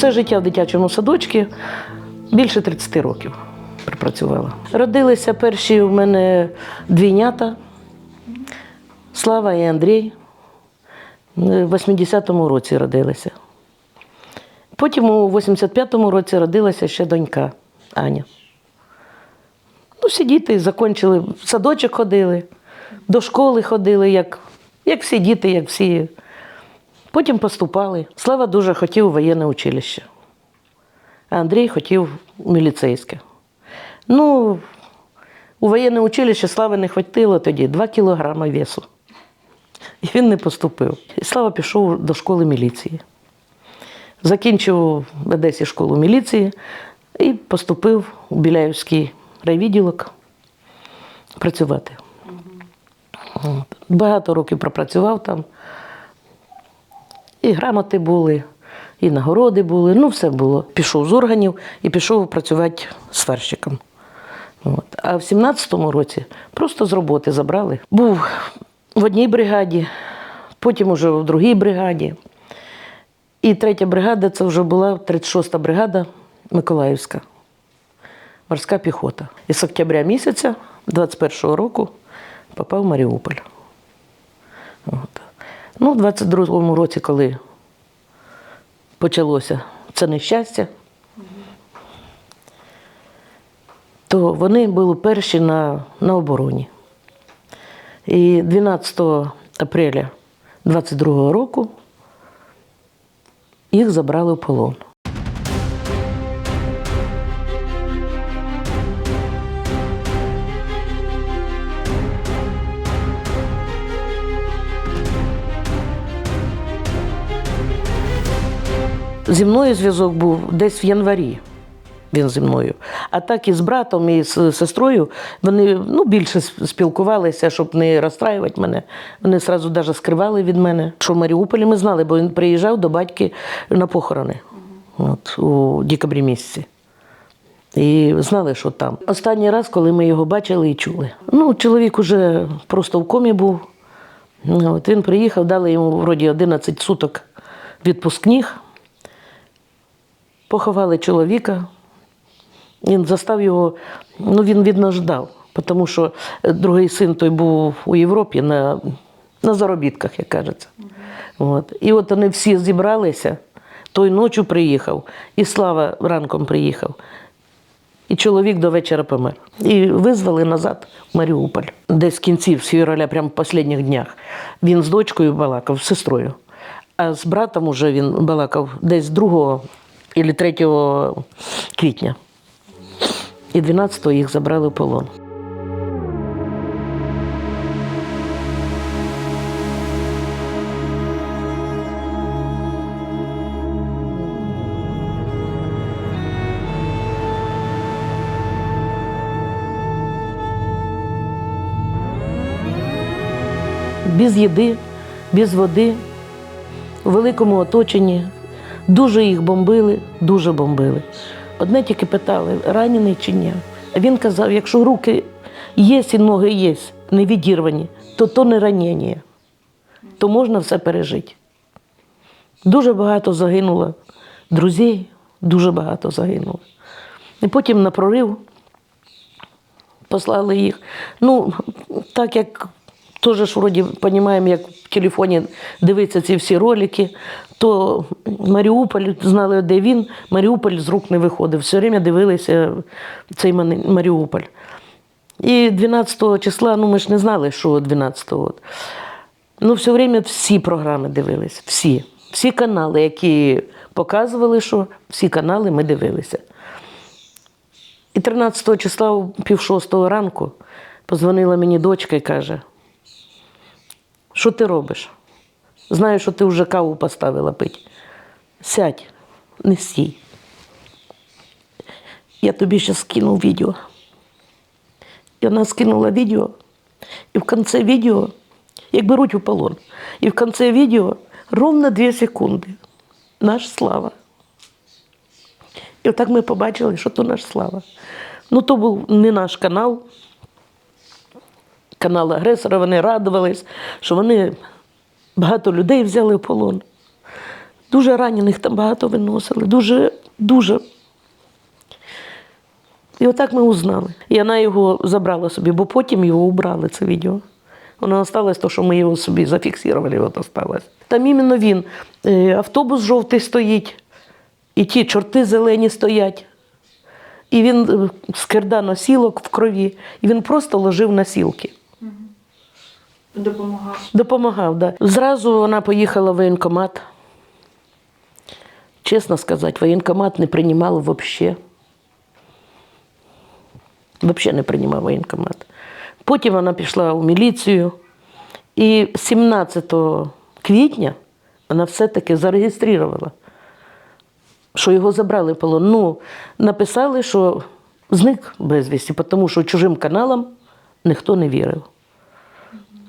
Все життя в дитячому садочку більше 30 років пропрацювала. Родилися перші у мене двійнята Слава і Андрій. В 80-му році родилися. Потім у 85-му році родилася ще донька Аня. Ну, всі діти закінчили, в садочок ходили, до школи ходили, як, як всі діти, як всі. Потім поступали. Слава дуже хотів воєнне училище, а Андрій хотів міліцейське. Ну, у воєнне училище Слави не хватило тоді 2 кілограми весу. І він не поступив. І Слава пішов до школи міліції. Закінчив в Одесі школу міліції і поступив у Біляївський райвідділок працювати. Багато років пропрацював там. І грамоти були, і нагороди були, ну все було. Пішов з органів і пішов працювати сварщиком. От. А в 17-му році просто з роботи забрали. Був в одній бригаді, потім уже в другій бригаді. І третя бригада це вже була 36-та бригада Миколаївська, морська піхота. І з октября місяця 21-го року попав в Маріуполь. От. Ну, в 22-му році, коли почалося це нещастя, то вони були перші на, на обороні. І 12 апреля 22-го року їх забрали в полон. Зі мною зв'язок був десь в январі. Він зі мною. А так і з братом, і з сестрою вони ну, більше спілкувалися, щоб не розстраювати мене. Вони одразу навіть скривали від мене, що в Маріуполі ми знали, бо він приїжджав до батьки на похорони от, у декабрі місяці. І знали, що там. Останній раз, коли ми його бачили і чули. Ну, чоловік уже просто в комі був. От він приїхав, дали йому вроді 11 суток відпускних. Поховали чоловіка. Він застав його, ну він від нас ждав, тому що другий син той був у Європі на, на заробітках, як кажеться. От. І от вони всі зібралися, той ночі приїхав, і Слава ранком приїхав. І чоловік до вечора помер. І визвали назад в Маріуполь. Десь в кінці з февраля, прямо в останніх днях. Він з дочкою балакав, з сестрою. А з братом уже він балакав десь 2 або 3 квітня. І 12-го їх забрали в полон. Без їди, без води, у великому оточенні. Дуже їх бомбили, дуже бомбили. Одне тільки питали, ранений чи ні. Він казав, якщо руки є і ноги є, не відірвані, то то не ранення, то можна все пережити. Дуже багато загинуло друзів, дуже багато загинуло. І потім на прорив послали їх. Ну, так як теж вроді розуміємо, як телефоні дивиться ці всі ролики, то Маріуполь знали, де він, Маріуполь з рук не виходив. Все время дивилися цей Маріуполь. І 12 числа, ну ми ж не знали, що 12-го. Ну, все время всі програми дивилися, всі. Всі канали, які показували, що всі канали ми дивилися. І 13 числа пів шостого ранку позвонила мені дочка і каже, що ти робиш? Знаю, що ти вже каву поставила пить. Сядь, не стій. Я тобі ще скину відео. І вона скинула відео, і в кінці відео, як беруть у полон, і в кінці відео ровно 2 секунди. Наш слава. І отак ми побачили, що то наш слава. Ну, то був не наш канал, канал агресора, вони радувались, що вони багато людей взяли в полон. Дуже ранених там багато виносили, дуже, дуже. І отак ми узнали. І вона його забрала собі, бо потім його убрали, це відео. Воно осталось, то, що ми його собі зафіксували, от осталось. Там іменно він. Е, Автобус жовтий стоїть, і ті чорти зелені стоять. І він е, скирда носілок в крові, і він просто ложив носілки. Допомагав. Допомагав, да. Зразу вона поїхала в воєнкомат. Чесно сказати, воєнкомат не приймав взагалі. Взагалі не приймав воєнкомат. Потім вона пішла у міліцію. І 17 квітня вона все-таки зареєструвала, що його забрали в полон. Ну, написали, що зник безвісті, тому що чужим каналам ніхто не вірив.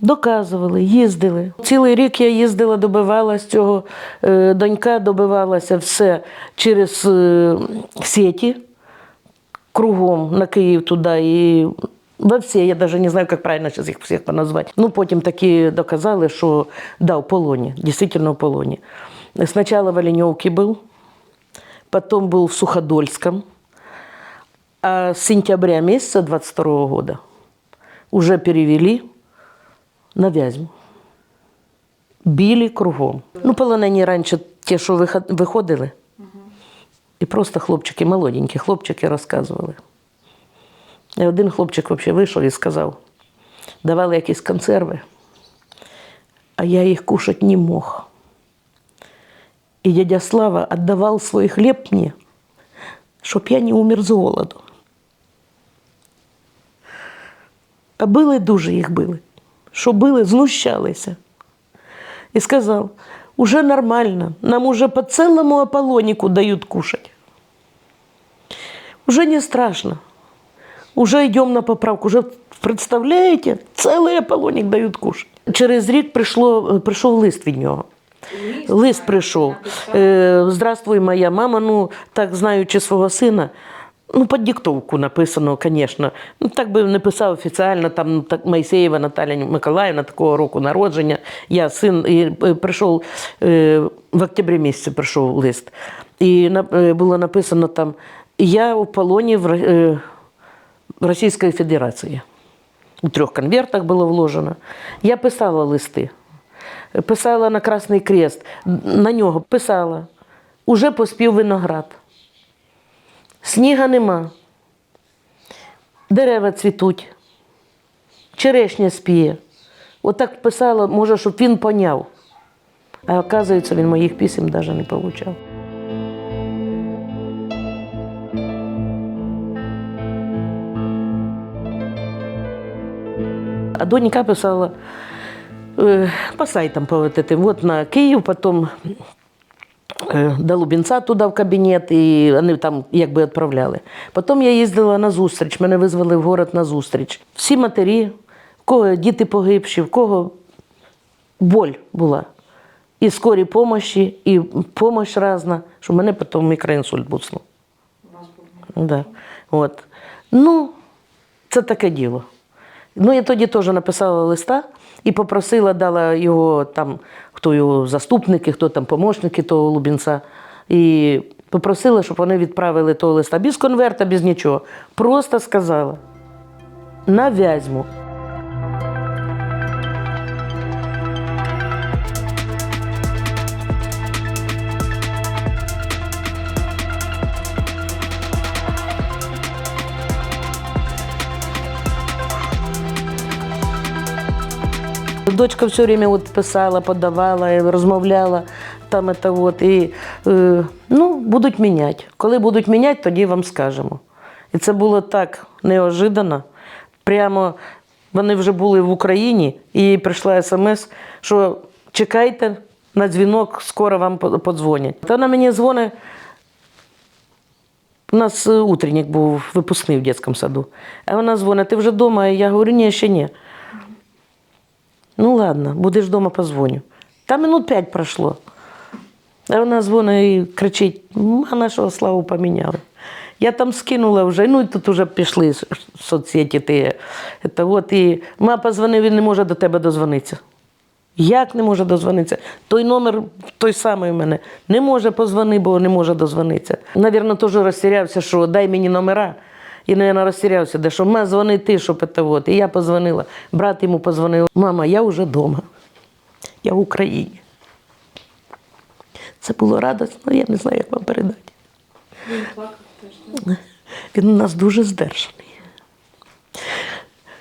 Доказували, їздили. Цілий рік я їздила, добивалась цього. Е, Донька добивалася все через е, сеті кругом на Київ туди. І во всі, я навіть не знаю, як правильно зараз їх всіх поназвати. Ну, потім таки доказали, що да, в полоні, дійсно в полоні. Спочатку в Оленьовці був, потім був в Суходольському. А с сентября месяца 22 года уже перевели на Вязьму. Білі кругом. Ну, полонені раніше ті, що виходили. І просто хлопчики, молоденькі хлопчики розказували. І один хлопчик взагалі вийшов і сказав, давали якісь консерви, а я їх кушати не мог. І дядя Слава віддавав свій хліб мені, щоб я не умер з голоду. А били дуже їх били. Що били, знущалися. І сказав, уже нормально, нам уже по целому Аполлонику дают кушать. Уже не страшно. Уже йдемо на поправку. Уже представляєте, цілий Аполлоник дають кушать. Через рік прийшло, прийшов лист від нього. Лист прийшов. Е, Здравствуй, моя мама. Ну, так знаючи свого сина, ну, під диктовку написано, звісно. Ну, так би не писав офіціально, там так, Моїсеєва Наталя Миколаївна, такого року народження. Я син, і е, прийшов е, в октябрі місяці прийшов лист. І е, було написано там: Я у полоні в, Ро- Російської Федерації. У трьох конвертах було вложено. Я писала листи. Писала на Красний Крест, на нього писала. Уже поспів виноград. Сніга нема. Дерева цвітуть. Черешня спіє. Отак писала, може, щоб він поняв. А оказується, він моїх писем навіть не отримав. А донька писала э, по сайтам, по вот этим. Вот на Київ, потім э, до Лубенца туди в кабінет, і вони там якби відправляли. Потім я їздила на зустріч, мене визвали в город на зустріч. Всі матері, в кого діти погибші, в кого боль була. І скорі помощі, і помощь різна, що мене потім мікроінсульт буцнув. Да. От. Ну, це таке діло. Ну, я тоді теж написала листа і попросила, дала його там, хто заступники, хто там помощники того Лубінця. І попросила, щоб вони відправили того листа без конверта, без нічого. Просто сказала: на Вязьму. Дочка все время от писала, подавала, розмовляла там это вот. І, е, ну, будуть міняти. Коли будуть міняти, тоді вам скажемо. І це було так неожиданно. Прямо вони вже були в Україні, і прийшла смс, що чекайте на дзвінок, скоро вам подзвонять. Та вона мені дзвонить. У нас е, утренник був випускний в дитячому саду. А вона дзвонить, ти вже вдома? Я говорю, ні, ще ні. Ну ладно, будеш вдома, позвоню. Та минут п'ять пройшло. А вона дзвонить і кричить: а нашого славу поміняли. Я там скинула вже, ну і тут вже пішли соцсеті. Ти, це, от, і ма позвонив, він не може до тебе дозвонитися. Як не може дозвонитися? Той номер той самий у мене. Не може позвони, бо не може дозвонитися. Навірно, теж розтірявся, що дай мені номера. І, мабуть, розтірявся, де що ма дзвони ти, щоб це. І я позвонила. Брат йому позвонив. Мама, я вже вдома. Я в Україні. Це було радісно, я не знаю, як вам передати. Він плакав теж. Він у нас дуже здержаний.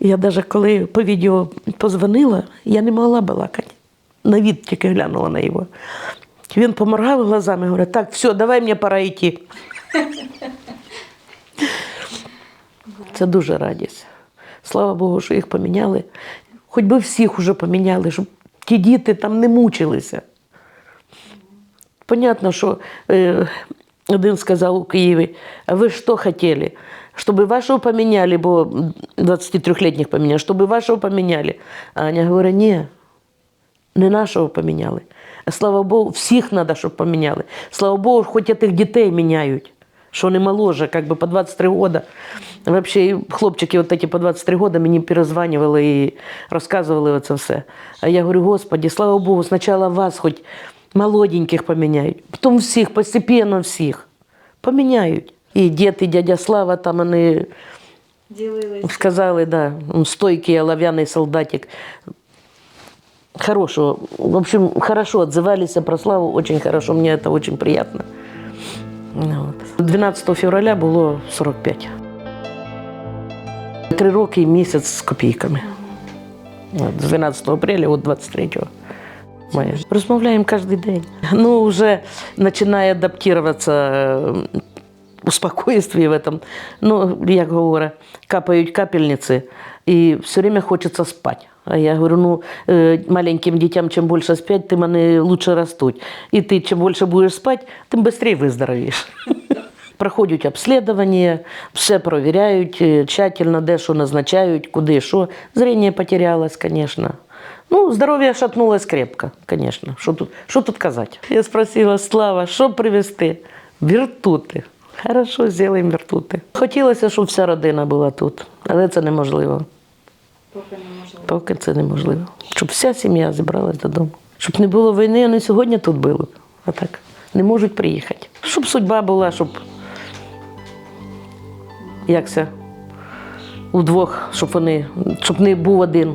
Я навіть коли по відео позвонила, я не могла балакати. На від тільки глянула на його. Він поморгав глазами і говорить, так, все, давай мені пора йти. Це дуже радість. Слава Богу, що їх поміняли. Хоч би всіх уже поміняли, щоб ті діти там не мучилися. Понятно, що е, один сказав у Києві, а ви що хотіли? Чтобы вашего поменяли, бо 23-летних поменяли, чтобы вашего поменяли. А Аня говорить, ні, не нашого поміняли. А слава Богу, всіх треба, щоб поміняли. Слава Богу, хоч тих дітей міняють, що вони моложе, як би по 23 года. Взагалі, хлопчики от такі по 23 года мені перезванювали і розказували це все. А я говорю, Господи, слава Богу, спочатку вас хоч молоденьких поміняють, потім всіх, постепенно всіх. Поміняють. І дід, і дядя Слава там вони Ділились. сказали, да, он стойкий оловянный солдатик. Хорошего. В общем, хорошо отзывались про Славу, очень хорошо, мне это очень приятно. Ну, От. 12 февраля було 45. Три роки і місяць з копійками. З 12 апреля, от 23 мая. Розмовляємо кожен день. Ну, вже починає адаптуватися е, у спокойствии в этом. Ну, як говорю, капають капельниці, і все время хочеться спати. А я говорю, ну, е, маленьким дітям, чим більше спять, тим вони лучше ростуть. І ти чим більше будеш спати, тим швидше виздоровієш. Проходять обслідування, все перевіряють е, тщательно, де що назначають, куди що. Зрение потерялось, звісно. Ну, здоров'я шатнулось крепко, звісно. Що тут, що тут казати? Я спросила, Слава, що привезти? Віртути. Хорошо, зробимо віртути. Хотілося, щоб вся родина була тут, але це неможливо. Поки неможливо. Поки це неможливо. Щоб вся сім'я зібралась додому. Щоб не було війни, вони сьогодні тут були. А так не можуть приїхати. Щоб судьба була, щоб як це, удвох, щоб вони, щоб не був один.